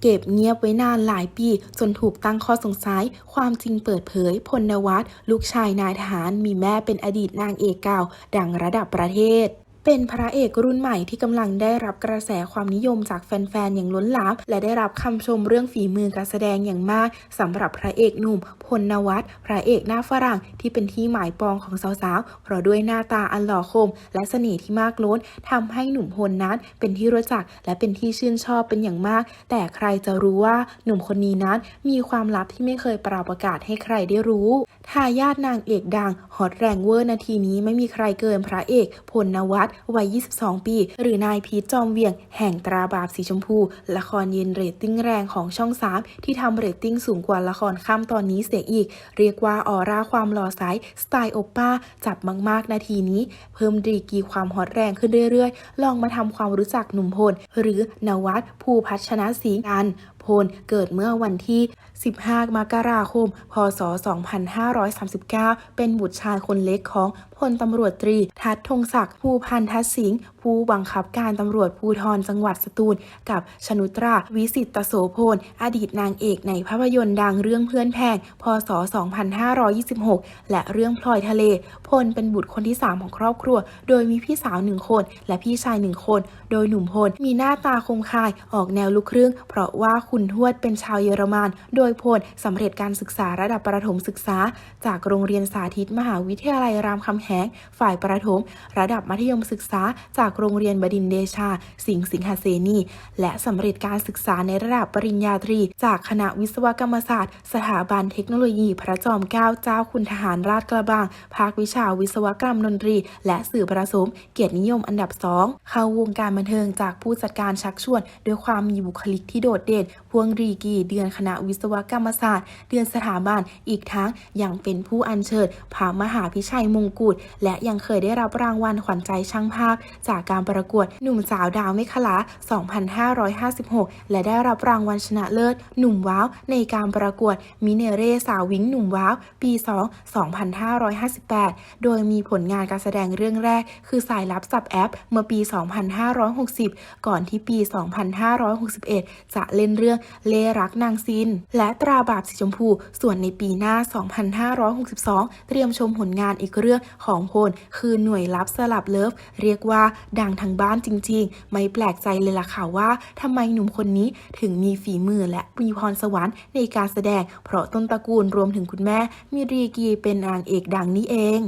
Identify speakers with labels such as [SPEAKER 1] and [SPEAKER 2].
[SPEAKER 1] เก็บเงียบไว้นานหลายปี จนถูกตั้งข้อสงสัย ความจริงเปิดเผย พลนวัตลูกชายนายทหารมีแม่เป็นอดีตนางเอกเก่า ดังระดับประเทศ เป็นพระเอกรุ่นใหม่ที่กำลังได้รับกระแสความนิยมจากแฟนๆ อย่างล้นหลามและได้รับคำชมเรื่องฝีมือการแสดงอย่างมากสำหรับพระเอกหนุ่มพลนวัตพระเอกหน้าฝรั่งที่เป็นที่หมายปองของสาวๆ เพราะด้วยหน้าตาอันหล่อคม และเสน่ห์ที่มากล้นทำให้หนุ่มพลนั้นเป็นที่รู้จักและเป็นที่ชื่นชอบเป็นอย่างมาก แต่ใครจะรู้ว่าหนุ่มคนนี้นั้นมีความลับที่ไม่เคยปราประกาศให้ใครได้รู้ทายาทนางเอกดังฮอตแรงเวอร์นาทีนี้ไม่มีใครเกินพระเอกพลนวัตวัย 22 ปี หรือนายพีทจอมเวียง แห่งตราบาปสีชมพู ละครเย็นเรตติ้งแรงของช่อง 3 ที่ทำเรตติ้งสูงกว่าละครข้ามตอนนี้เสียอีก เรียกว่าออร่าความหล่อใสสไตล์โอป้า จับมากๆ นาทีนี้ เพิ่มดีกีความฮอตแรงขึ้นเรื่อยๆ ลองมาทำความรู้จักหนุ่มพลหรือนวัตภูพัชนะศรีกันพลเกิดเมื่อวันที่ 15 มกราคม พศ 2539 เป็นบุตรชายคนเล็กของพลตำรวจตรี ทัศน์ธงศักดิ์ภูพันทัศน์สิงห์ผู้บังคับการตำรวจภูธรจังหวัดสตูล กับชนุตรา วิสิตตโสพล อดีตนางเอกในภาพยนตร์ดังเรื่องเพื่อนแพง พศ 2526 และเรื่องพลอยทะเล พลเป็นบุตรคนที่ 3 ของครอบครัว โดยมีพี่สาวหนึ่งคน และพี่ชายหนึ่งคน โดยหนุ่มพลมีหน้าตาคมคายออกแนวลูกครึ่ง เพราะว่าคุณทวดเป็นชาวเยอรมัน โดยพลสำเร็จการศึกษาระดับประถมศึกษา จากโรงเรียนสาธิตมหาวิทยาลัยรามคำแหง ฝ่ายประถม ระดับมัธยมศึกษา จากโรงเรียนบดินเดชา สิงห์สิงหเสนี และสำเร็จการศึกษาในระดับปริญญาตรี จากคณะวิศวกรรมศาสตร์ สถาบันเทคโนโลยี พระจอมเกล้าเจ้าคุณทหารราชกระบัง ภาควิชาวิศวกรรมดนตรี และสื่อประสม เกียรตินิยมอันดับสองเข้าวงการบันเทิงจากผู้จัดการชักชวน ด้วยความมีบุคลิกที่โดดเด่น พวงรีกีเดือนคณะวิศวกรรมศาสตร์ เดือนสถาบัน อีกทั้งยังเป็นผู้อัญเชิญพระมหาพิชัยมงกุฎและยังเคยได้รับรางวัลขวัญใจช่างภาพ จากการประกวดหนุ่มสาวดาวเมฆลา 2556 และได้รับรางวัลชนะเลิศ หนุ่มว้าว ในการประกวดมิเนเร่สาววิ้งหนุ่มว้าว ปี 2 2558 โดยมีผลงานการแสดงเรื่องแรก คือสายลับสับแอป เมื่อปี 2560 ก่อนที่ปี 2561 จะเล่นเรื่องเล่รักนางซิน และตราบาปสีชมพู ส่วนในปีหน้า 2562 เตรียมชมผลงานอีกเรื่องของพล คือหน่วยลับสลับเลิฟ เรียกว่าดังทั้งบ้านจริง ๆ ไม่แปลกใจเลยล่ะค่ะว่าทำไมหนุ่มคนนี้ถึงมีฝีมือและมีพรสวรรค์ในการแสดง เพราะต้นตระกูลรวมถึงคุณแม่มีรีกีเป็นนางเอกดังนี่เอง